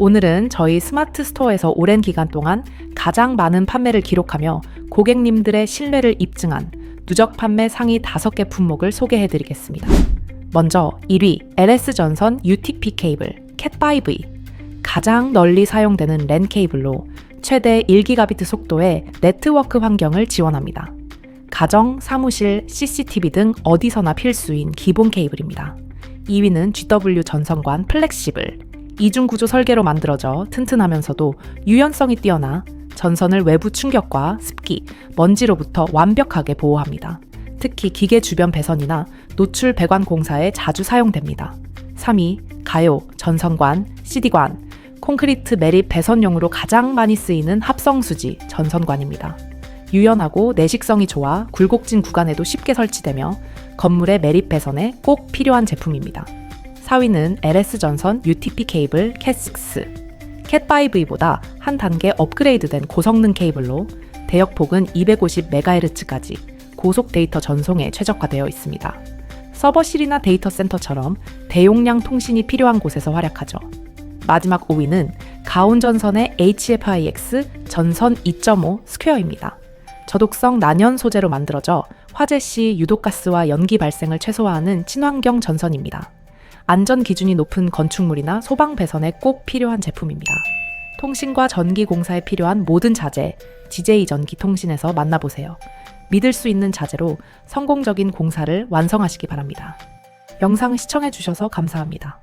오늘은 저희 스마트 스토어에서 오랜 기간 동안 가장 많은 판매를 기록하며 고객님들의 신뢰를 입증한 누적 판매 상위 5개 품목을 소개해 드리겠습니다. 먼저 1위 LS 전선 UTP 케이블 cat5e 가장 널리 사용되는 랜 케이블로 최대 1기가비트 속도의 네트워크 환경을 지원합니다. 가정, 사무실, CCTV 등 어디서나 필수인 기본 케이블입니다. 2위는 GW 전선관 플렉시블. 이중 구조 설계로 만들어져 튼튼하면서도 유연성이 뛰어나 전선을 외부 충격과 습기, 먼지로부터 완벽하게 보호합니다. 특히 기계 주변 배선이나 노출 배관 공사에 자주 사용됩니다. 3위 가요, 전선관, CD관, 콘크리트 매립 배선용으로 가장 많이 쓰이는 합성수지 전선관입니다. 유연하고 내식성이 좋아 굴곡진 구간에도 쉽게 설치되며 건물의 매립 배선에 꼭 필요한 제품입니다. 4위는 LS 전선 UTP 케이블 cat6. cat5e보다 한 단계 업그레이드된 고성능 케이블로 대역폭은 250MHz까지 고속 데이터 전송에 최적화되어 있습니다. 서버실이나 데이터 센터처럼 대용량 통신이 필요한 곳에서 활약하죠. 마지막 5위는 가온 전선의 HFIX 전선 2.5 스퀘어입니다. 저독성 난연 소재로 만들어져 화재 시 유독가스와 연기 발생을 최소화하는 친환경 전선입니다. 안전 기준이 높은 건축물이나 소방 배선에 꼭 필요한 제품입니다. 통신과 전기 공사에 필요한 모든 자재, DJ 전기 통신에서 만나보세요. 믿을 수 있는 자재로 성공적인 공사를 완성하시기 바랍니다. 영상 시청해주셔서 감사합니다.